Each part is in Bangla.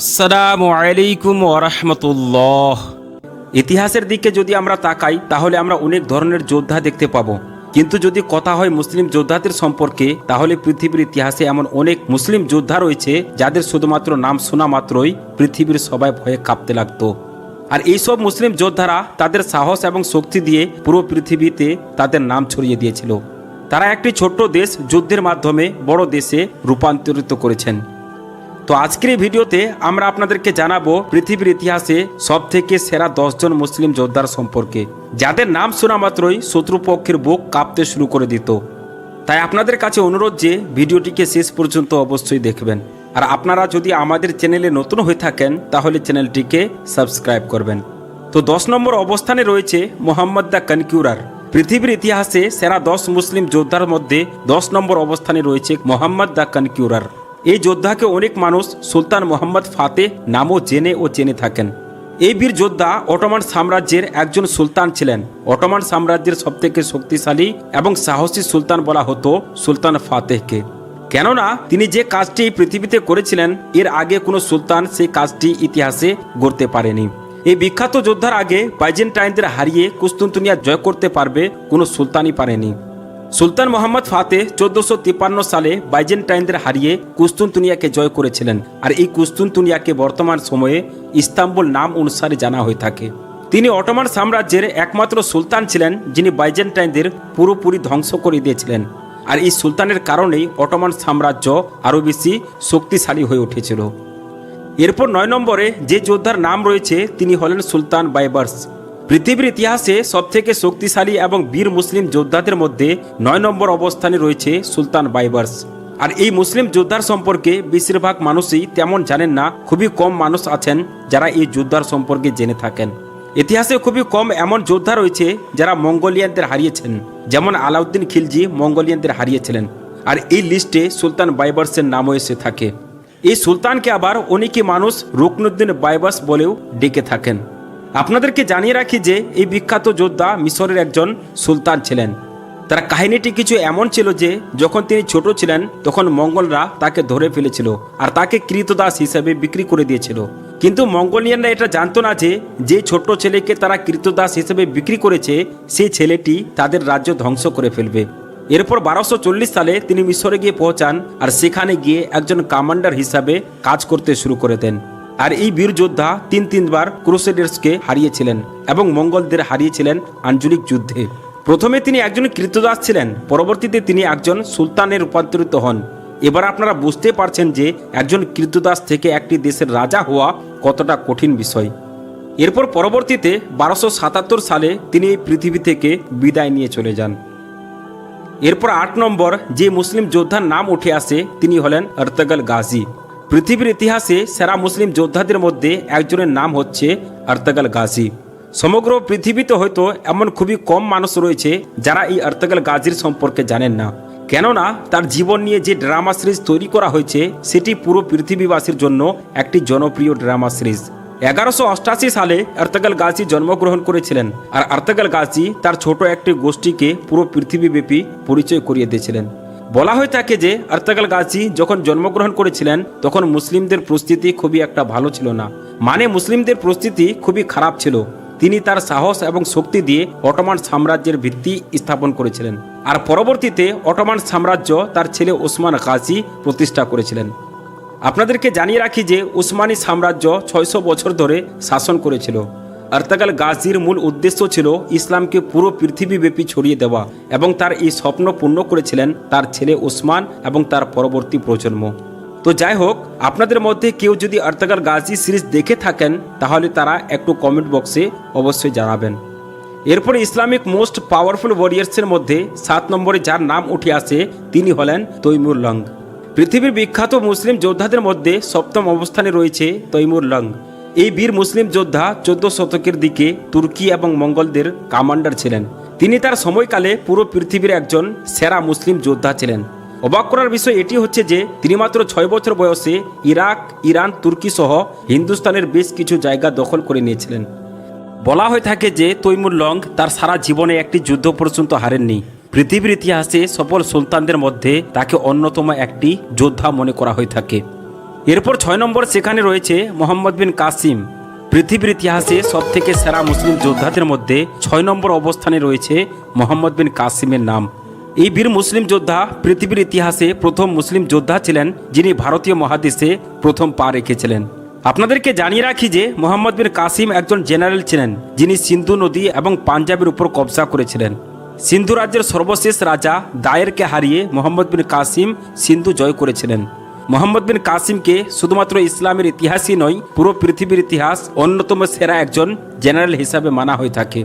আসসালামু আলাইকুম ওরহমতুল্লাহ ইতিহাসের দিকে যদি আমরা তাকাই, তাহলে আমরা অনেক ধরনের যোদ্ধা দেখতে পাবো। কিন্তু যদি কথা হয় মুসলিম যোদ্ধাদের সম্পর্কে, তাহলে পৃথিবীর ইতিহাসে এমন অনেক মুসলিম যোদ্ধা রয়েছে, যাদের শুধুমাত্র নাম শোনা মাত্রই পৃথিবীর সবাই ভয়ে কাঁপতে লাগতো। আর এইসব মুসলিম যোদ্ধারা তাদের সাহস এবং শক্তি দিয়ে পুরো পৃথিবীতে তাদের নাম ছড়িয়ে দিয়েছিল। তারা একটি ছোট্ট দেশ যুদ্ধের মাধ্যমে বড় দেশে রূপান্তরিত করেছেন। তো আজকের এই ভিডিওতে আমরা আপনাদেরকে জানাব পৃথিবীর ইতিহাসে সব থেকে সেরা দশজন মুসলিম যোদ্ধার সম্পর্কে। যাদের নাম শোনা মাত্রই শত্রুপক্ষের বুক কাঁপতে শুরু করে দিত। তাই আপনাদের কাছে অনুরোধ যে ভিডিওটিকে শেষ পর্যন্ত অবশ্যই দেখবেন। আর আপনারা যদি আমাদের চ্যানেলে নতুন হয়ে থাকেন, তাহলে চ্যানেলটিকে সাবস্ক্রাইব করবেন। তো দশ নম্বর অবস্থানে রয়েছে মোহাম্মদ দ্য কনকিউরার। পৃথিবীর ইতিহাসে সেরা দশ মুসলিম যোদ্ধার মধ্যে দশ নম্বর অবস্থানে রয়েছে মোহাম্মদ দ্য কনকিউরার। এই যোদ্ধাকে অনেক মানুষ সুলতান মোহাম্মদ ফাতে নামও জেনে ও চেনে থাকেন। এই বীর যোদ্ধা অটোমান সাম্রাজ্যের একজন সুলতান ছিলেন। অটোমান সাম্রাজ্যের সবথেকে শক্তিশালী এবং সাহসী সুলতান বলা হতো সুলতান ফাতেহকে। কেননা, তিনি যে কাজটি পৃথিবীতে করেছিলেন, এর আগে কোনো সুলতান সেই কাজটি ইতিহাসে গড়তে পারেনি। এই বিখ্যাত যোদ্ধার আগে বাইজেন্টাইনদের হারিয়ে কুস্তুন্তুনিয়া জয় করতে পারবে কোনো সুলতানই পারেনি। সুলতান মোহাম্মদ ফাতে চোদ্দশো তিপ্পান্ন সালে বাইজেন্টাইনদের হারিয়ে কুস্তুনতুনিয়াকে জয় করেছিলেন। আর এই কুস্তুনতুনিয়াকে বর্তমান সময়ে ইস্তাম্বুল নাম অনুসারে জানা হয়ে থাকে। তিনি অটোমান সাম্রাজ্যের একমাত্র সুলতান ছিলেন, যিনি বাইজেন্টাইনদের পুরোপুরি ধ্বংস করে দিয়েছিলেন। আর এই সুলতানের কারণেই অটোমান সাম্রাজ্য আরও বেশি শক্তিশালী হয়ে উঠেছিল। এরপর নয় নম্বরে যে যোদ্ধার নাম রয়েছে, তিনি হলেন সুলতান বাইবার্স। পৃথিবীর ইতিহাসে সবথেকে শক্তিশালী এবং বীর মুসলিম যোদ্ধাদের মধ্যে নয় নম্বর অবস্থানে রয়েছে সুলতান বাইবার্স। আর এই মুসলিম যোদ্ধার সম্পর্কে বেশিরভাগ মানুষই তেমন জানেন না, খুবই কম মানুষ আছেন যারা এই যোদ্ধার সম্পর্কে জেনে থাকেন। ইতিহাসে খুবই কম এমন যোদ্ধা রয়েছে যারা মঙ্গোলিয়ানদের হারিয়েছেন, যেমন আলাউদ্দিন খিলজি মঙ্গোলিয়ানদের হারিয়েছিলেন। আর এই লিস্টে সুলতান বাইবার্সের নামও এসে থাকে। এই সুলতানকে আবার অনেকে মানুষ রুকনুদ্দিন বাইবাস বলেও ডেকে থাকেন। আপনাদেরকে জানিয়ে রাখি যে এই বিখ্যাত যোদ্ধা মিশরের একজন সুলতান ছিলেন। তার কাহিনীটি কিছু এমন ছিল যে, যখন তিনি ছোট ছিলেন, তখন মঙ্গলরা তাকে ধরে ফেলেছিল আর তাকে কৃতদাস হিসেবে বিক্রি করে দিয়েছিল। কিন্তু মঙ্গোলিয়ানরা এটা জানতো না যে যে ছোট্ট ছেলেকে তারা কৃতদাস হিসেবে বিক্রি করেছে সেই ছেলেটি তাদের রাজ্য ধ্বংস করে ফেলবে। এরপর বারোশো সালে তিনি মিশরে গিয়ে পৌঁছান আর সেখানে গিয়ে একজন কমান্ডার হিসাবে কাজ করতে শুরু করে দেন। আর এই বীর যোদ্ধা তিন তিনবার ক্রুসেডার্সকে হারিয়েছিলেন এবং মঙ্গলদের হারিয়েছিলেন আঞ্চলিক যুদ্ধে। প্রথমে তিনি একজন কৃতদাস ছিলেন, পরবর্তীতে তিনি একজন সুলতানে রূপান্তরিত হন। এবার আপনারা বুঝতে পারছেন যে একজন কৃতদাস থেকে একটি দেশের রাজা হওয়া কতটা কঠিন বিষয়। এরপর পরবর্তীতে বারোশো সাতাত্তর সালে তিনি এই পৃথিবী থেকে বিদায় নিয়ে চলে যান। এরপর আট নম্বর যে মুসলিম যোদ্ধার নাম উঠে আসে, তিনি হলেন আর্তগল গাজী। পৃথিবীর ইতিহাসে সেরা মুসলিম যোদ্ধাদের মধ্যে একজনের নাম হচ্ছে আর্তগল গাজী। সমগ্র পৃথিবীতে হয়তো এমন খুবই কম মানুষ রয়েছে যারা এই আর্তগল গাজীর সম্পর্কে জানেন না। কেননা তার জীবন নিয়ে যে ড্রামা সিরিজ তৈরি করা হয়েছে, সেটি পুরো পৃথিবীবাসীর জন্য একটি জনপ্রিয় ড্রামা সিরিজ। এগারোশো অষ্টাশি সালে আর্তগল গাজী জন্মগ্রহণ করেছিলেন আর আর্তগল গাজী তার ছোট একটি গোষ্ঠীকে পুরো পৃথিবীব্যাপী পরিচয় করিয়ে দিয়েছিলেন। বলা হয়ে থাকে যে আর্তাকাল গাজী যখন জন্মগ্রহণ করেছিলেন, তখন মুসলিমদের পরিস্থিতি খুবই একটা ভালো ছিল না। মানে মুসলিমদের পরিস্থিতি খুবই খারাপ ছিল। তিনি তার সাহস এবং শক্তি দিয়ে অটোমান সাম্রাজ্যের ভিত্তি স্থাপন করেছিলেন। আর পরবর্তীতে অটোমান সাম্রাজ্য তার ছেলে ওসমান গাজী প্রতিষ্ঠা করেছিলেন। আপনাদেরকে জানিয়ে রাখি যে উসমানী সাম্রাজ্য ছয়শো বছর ধরে শাসন করেছিল। আর্তাগাল গাজীর মূল উদ্দেশ্য ছিল ইসলামকে পুরো পৃথিবীব্যাপী ছড়িয়ে দেওয়া এবং তার এই স্বপ্ন পূর্ণ করেছিলেন তার ছেলে ওসমান এবং তার পরবর্তী প্রজন্ম। তো যাই হোক, আপনাদের মধ্যে কেউ যদি আর্তাগাল গাজী সিরিজ দেখে থাকেন, তাহলে তারা একটু কমেন্ট বক্সে অবশ্যই জানাবেন। এরপরে ইসলামিক মোস্ট পাওয়ারফুল ওয়ারিয়ার্সের মধ্যে সাত নম্বরে যার নাম উঠে আসে, তিনি হলেন তৈমুর লং। পৃথিবীর বিখ্যাত মুসলিম যোদ্ধাদের মধ্যে সপ্তম অবস্থানে রয়েছে তৈমুর লং। এই বীর মুসলিম যোদ্ধা চোদ্দ শতকের দিকে তুর্কি এবং মঙ্গলদের কমান্ডার ছিলেন। তিনি তার সময়কালে পুরো পৃথিবীর একজন সেরা মুসলিম যোদ্ধা ছিলেন। অবাক করার বিষয় এটি হচ্ছে যে, তিনি মাত্র ছয় বছর বয়সে ইরাক, ইরান, তুর্কি সহ হিন্দুস্তানের বেশ কিছু জায়গা দখল করে নিয়েছিলেন। বলা হয়ে থাকে যে, তৈমুর লং তার সারা জীবনে একটি যুদ্ধ পর্যন্ত হারেননি। পৃথিবীর ইতিহাসে সফল সুলতানদের মধ্যে তাকে অন্যতম একটি যোদ্ধা মনে করা হয়ে থাকে। এরপর ছয় নম্বর সেখানে রয়েছে মোহাম্মদ বিন কাসিম। পৃথিবীর ইতিহাসে সবথেকে সেরা মুসলিম যোদ্ধাদের মধ্যে ছয় নম্বর অবস্থানে রয়েছে মোহাম্মদ বিন কাসিমের নাম। এই বীর মুসলিম যোদ্ধা পৃথিবীর ইতিহাসে প্রথম মুসলিম যোদ্ধা ছিলেন যিনি ভারতীয় মহাদেশে প্রথম পা রেখেছিলেন। আপনাদেরকে জানিয়ে রাখি যে মোহাম্মদ বিন কাসিম একজন জেনারেল ছিলেন, যিনি সিন্ধু নদী এবং পাঞ্জাবের উপর কবজা করেছিলেন। সিন্ধু রাজ্যের সর্বশেষ রাজা দায়েরকে হারিয়ে মোহাম্মদ বিন কাসিম সিন্ধু জয় করেছিলেন। মোহাম্মদ বিন কাসিমকে শুধুমাত্র ইসলামের ইতিহাসই নয়, পুরো পৃথিবীর ইতিহাস অন্যতম সেরা একজন জেনারেল হিসাবে মানা হয়ে থাকে।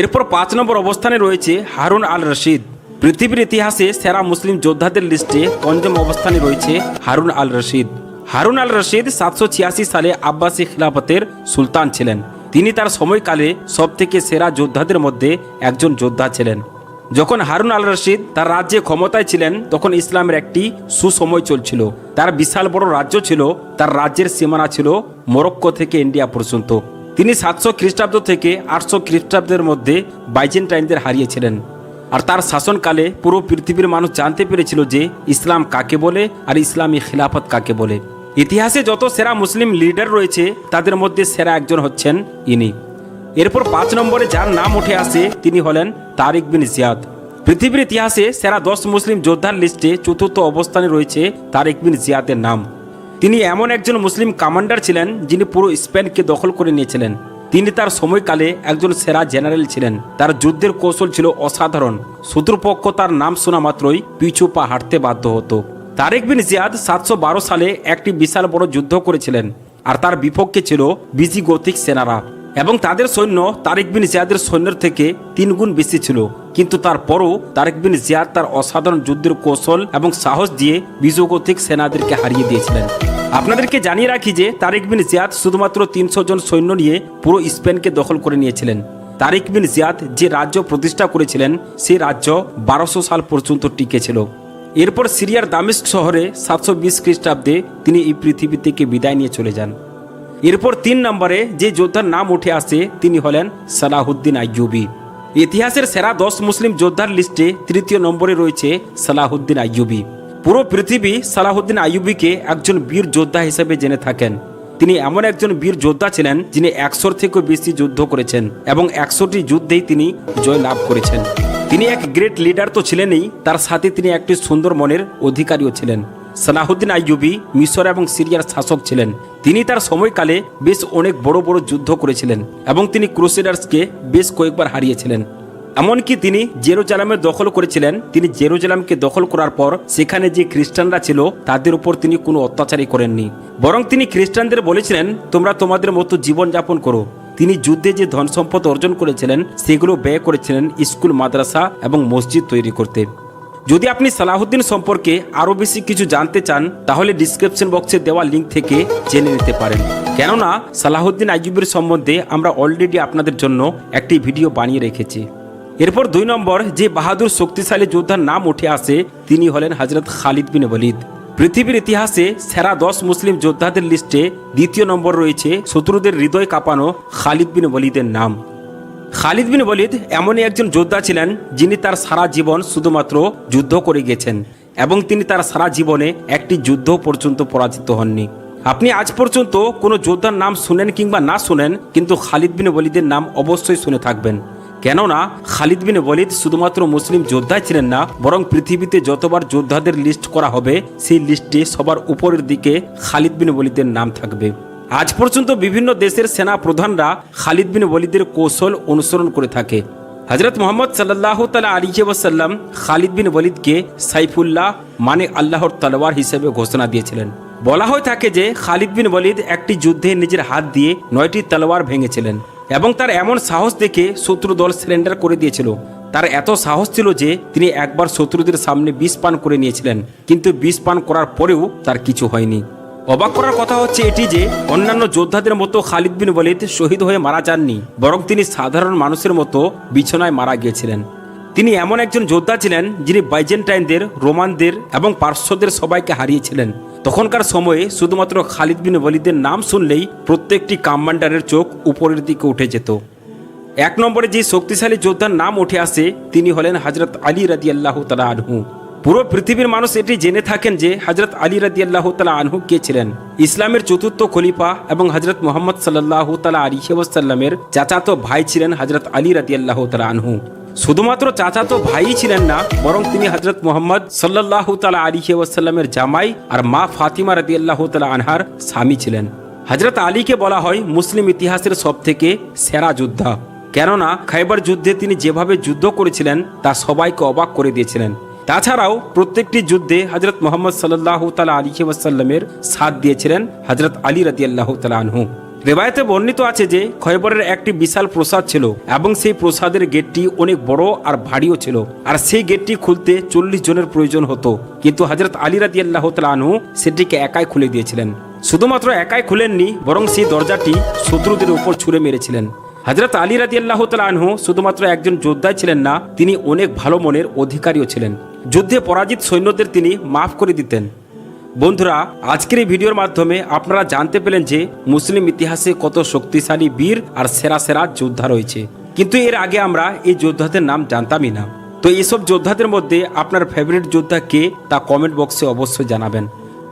এরপর পাঁচ নম্বর অবস্থানে রয়েছে হারুন আল রশিদ পৃথিবীর ইতিহাসে সেরা মুসলিম যোদ্ধাদের লিস্টে পঞ্চম অবস্থানে রয়েছে হারুন আল রশিদ হারুন আল রশিদ সাতশো ছিয়াশি সালে আব্বাসী খিলাফতের সুলতান ছিলেন। তিনি তার সময়কালে সবথেকে সেরা যোদ্ধাদের মধ্যে একজন যোদ্ধা ছিলেন। যখন হারুন আল রশিদ তার রাজ্যে ক্ষমতায় ছিলেন, তখন ইসলামের একটি সুসময় চলছিল। তার বিশাল বড় রাজ্য ছিল, তার রাজ্যের সীমানা ছিল মরক্কো থেকে ইন্ডিয়া পর্যন্ত। তিনি সাতশো খ্রিস্টাব্দ থেকে আটশো খ্রিস্টাব্দের মধ্যে বাইজেন্টাইনদের হারিয়েছিলেন। আর তার শাসনকালে পুরো পৃথিবীর মানুষ জানতে পেরেছিল যে ইসলাম কাকে বলে আর ইসলামী খিলাফত কাকে বলে। ইতিহাসে যত সেরা মুসলিম লিডার রয়েছে, তাদের মধ্যে সেরা একজন হচ্ছেন ইনি। এরপর পাঁচ নম্বরে যার নাম উঠে আসে, তিনি হলেন তারিক বিন জিয়াদ। পৃথিবীর ইতিহাসে সেরা দশ মুসলিম যোদ্ধার লিস্টে চতুর্থ অবস্থানে রয়েছে তারিক বিন জিয়াদের নাম। তিনি এমন একজন মুসলিম কমান্ডার ছিলেন, যিনি পুরো স্পেনকে দখল করে নিয়েছিলেন। তিনি তার সময়কালে একজন সেরা জেনারেল ছিলেন। তার যুদ্ধের কৌশল ছিল অসাধারণ। শত্রুপক্ষ তার নাম শোনা মাত্রই পিছু পা হাঁটতে বাধ্য হতো। তারেক বিন জিয়াদ সাতশো বারো সালে একটি বিশাল বড় যুদ্ধ করেছিলেন, আর তার বিপক্ষে ছিল বিজি গতিক সেনারা। এবং তাদের সৈন্য তারেক বিন জিয়াদের সৈন্যের থেকে তিন গুণ বেশি ছিল। কিন্তু তারপরও তারেক বিন জিয়াদ তার অসাধারণ যুদ্ধের কৌশল এবং সাহস দিয়ে বিজগতিক সেনাদেরকে হারিয়ে দিয়েছিলেন। আপনাদেরকে জানিয়ে রাখি যে তারেক বিন জিয়াদ শুধুমাত্র তিনশো জন সৈন্য নিয়ে পুরো স্পেনকে দখল করে নিয়েছিলেন। তারিক বিন জিয়াদ যে রাজ্য প্রতিষ্ঠা করেছিলেন সেই রাজ্য বারোশো সাল পর্যন্ত টিকেছিল এরপর সিরিয়ার দামিস্ক শহরে সাতশো বিশ খ্রিস্টাব্দে তিনি এই পৃথিবী থেকে বিদায় নিয়ে চলে যান। এরপর তিন নম্বরে যে যোদ্ধার নাম উঠে আসে তিনি হলেন সালাহুদ্দিন আইয়ুবি। ইতিহাসের সেরা দশ মুসলিম যোদ্ধার লিস্টে তৃতীয় নম্বরে রয়েছে সালাহুদ্দিন আইয়ুবি। পুরো পৃথিবী সালাহুদ্দিন আইয়ুবিকে একজন বীর যোদ্ধা হিসেবে জেনে থাকেন। তিনি এমন একজন বীর যোদ্ধা ছিলেন, যিনি একশোর থেকেও বেশি যুদ্ধ করেছেন এবং একশোটি যুদ্ধেই তিনি জয় লাভ করেছেন। তিনি এক গ্রেট লিডার তো ছিলেনই, তার সাথে তিনি একটি সুন্দর মনের অধিকারীও ছিলেন। সালাহুদ্দিন আইয়ুবি মিশর এবং সিরিয়ার শাসক ছিলেন। তিনি তার সময়কালে বেশ অনেক বড় বড় যুদ্ধ করেছিলেন এবং তিনি ক্রুসেডার্সকে বেশ কয়েকবার হারিয়েছিলেন। এমনকি তিনি জেরুজালামের দখল করেছিলেন। তিনি জেরুজালামকে দখল করার পর সেখানে যে খ্রিস্টানরা ছিল, তাদের উপর তিনি কোনো অত্যাচারই করেননি। বরং তিনি খ্রিস্টানদের বলেছিলেন, তোমরা তোমাদের মতো জীবনযাপন করো। তিনি যুদ্ধে যে ধন সম্পদ অর্জন করেছিলেন, সেগুলো ব্যয় করেছিলেন স্কুল, মাদ্রাসা এবং মসজিদ তৈরি করতে। যদি আপনি সালাহুদ্দিন সম্পর্কে আরও বেশি কিছু জানতে চান, তাহলে ডিসক্রিপশন বক্সে দেওয়া লিঙ্ক থেকে জেনে নিতে পারেন। কেননা, সালাহুদ্দিন আইয়ুবের সম্বন্ধে আমরা অলরেডি আপনাদের জন্য একটি ভিডিও বানিয়ে রেখেছি। এরপর দুই নম্বর, যে বাহাদুর শক্তিশালী যোদ্ধার নাম উঠে আসে, তিনি হলেন হজরত খালিদ বিন ওয়ালিদ। পৃথিবীর ইতিহাসে সেরা দশ মুসলিম যোদ্ধাদের লিস্টে দ্বিতীয় নম্বর রয়েছে শত্রুদের হৃদয় কাঁপানো খালিদ বিন ওয়ালিদের নাম। খালিদ বিন ওয়ালিদ এমনই একজন যোদ্ধা ছিলেন যিনি তার সারা জীবন শুধুমাত্র যুদ্ধ করে গেছেন এবং তিনি তার সারা জীবনে একটি যুদ্ধ পর্যন্ত পরাজিত হননি। আপনি আজ পর্যন্ত কোনো যোদ্ধার নাম শুনেন কিংবা না শুনেন, কিন্তু খালিদ বিন ওয়ালিদের নাম অবশ্যই শুনে থাকবেন। কেননা খালিদ বিন ওয়ালিদ শুধুমাত্র মুসলিম যোদ্ধাই ছিলেন না, বরং পৃথিবীতে যতবার যোদ্ধাদের লিস্ট করা হবে, সেই লিস্টে সবার উপরের দিকে খালিদ বিন ওয়ালিদের নাম থাকবে। আজ পর্যন্ত বিভিন্ন দেশের সেনা প্রধানরা খালিদ বিন ওয়ালিদের কৌশল অনুসরণ করে থাকে। হজরত মোহাম্মদ সাল্লাহ তালা আলী খালিদ বিন ওয়ালিদকে সাইফুল্লাহ মানে আল্লাহর তলোয়ার হিসেবে ঘোষণা দিয়েছিলেন। বলা হয়ে থাকে যে খালিদ বিন ওয়ালিদ একটি যুদ্ধে নিজের হাত দিয়ে নয়টি তলোয়ার ভেঙেছিলেন এবং তার এমন সাহস দেখে শত্রু দল সিলিন্ডার করে দিয়েছিল। তার এত সাহস ছিল যে তিনি একবার শত্রুদের সামনে বিষ পান করে নিয়েছিলেন, কিন্তু বিষ পান করার পরেও তার কিছু হয়নি। অবাক করার কথা হচ্ছে এটি যে অন্যান্য যোদ্ধাদের মতো খালিদ বিন ওয়ালিদ শহীদ হয়ে মারা যাননি, বরং তিনি সাধারণ মানুষের মতো বিছনায় মারা গিয়েছিলেন। তিনি এমন একজন যোদ্ধা ছিলেন যিনি বাইজেন্টাইনদের, রোমানদের এবং পার্শ্বদের সবাইকে হারিয়েছিলেন। তখনকার সময়ে শুধুমাত্র খালিদ বিন ওয়ালিদের নাম শুনলেই প্রত্যেকটি কমান্ডারের চোখ উপরের দিকে উঠে যেত। এক নম্বরে যে শক্তিশালী যোদ্ধার নাম উঠে আসে, তিনি হলেন হজরত আলী রাজি আল্লাহ তালা আনহু। পুরো পৃথিবীর মানুষ এটি জেনে থাকেন যে হজরত আলী রাদি আল্লাহ তালা আনহু কে ছিলেন। ইসলামের চতুর্থ খলিফা এবং হজরত মোহাম্মদ সাল্লাহ তালা আলী সাল্লামের চাচাতো ভাই ছিলেন হজরত আলী রাদি আল্লাহ তালা আনহু। শুধুমাত্র চাচাতো ভাই ছিলেন না, বরং তিনি হজরত মোহাম্মদ সাল্লাহ তালা আলী ওয়াসাল্লামের জামাই আর মা ফাতিমা রাদি আল্লাহ তালা আনহার স্বামী ছিলেন। হজরত আলীকে বলা হয় মুসলিম ইতিহাসের সব থেকে সেরা যোদ্ধা। কেননা খাইবার যুদ্ধে তিনি যেভাবে যুদ্ধ করেছিলেন, তা সবাইকে অবাক করে দিয়েছিলেন। তাছাড়াও প্রত্যেকটি যুদ্ধে হজরত মোহাম্মদ সাল্লাহ তালা আলী ওয়াসাল্লামের সাথ দিয়েছিলেন হজরত আলী রাদি আল্লাহ তালা আনহু। রেবায়তে বর্ণিত আছে যে খয়বরের একটি বিশাল প্রসাদ ছিল এবং সেই প্রসাদের গেটটি অনেক বড় আর ভারীও ছিল। আর সেই গেটটি খুলতে চল্লিশ জনের প্রয়োজন হতো। কিন্তু হজরত আলী রাদি আল্লাহ আনহু সেটিকে একাই খুলে দিয়েছিলেন। শুধুমাত্র একাই খুলেননি, বরং সেই দরজাটি শত্রুদের উপর ছুঁড়ে মেরেছিলেন। হজরত আলী রাদি আল্লাহ আনহু শুধুমাত্র একজন যোদ্ধাই ছিলেন না, তিনি অনেক ভালো মনের অধিকারীও ছিলেন। যুদ্ধে পরাজিত সৈন্যদের তিনি মাফ করে দিতেন। বন্ধুরা, আজকের এই ভিডিওর মাধ্যমে আপনারা জানতে পেলেন যে মুসলিম ইতিহাসে কত শক্তিশালী বীর আর সেরা সেরা যোদ্ধা রয়েছে। কিন্তু এর আগে আমরা এই যোদ্ধাদের নাম জানতামই না। তো এইসব যোদ্ধাদের মধ্যে আপনার ফেভারিট যোদ্ধা কে তা কমেন্ট বক্সে অবশ্যই জানাবেন।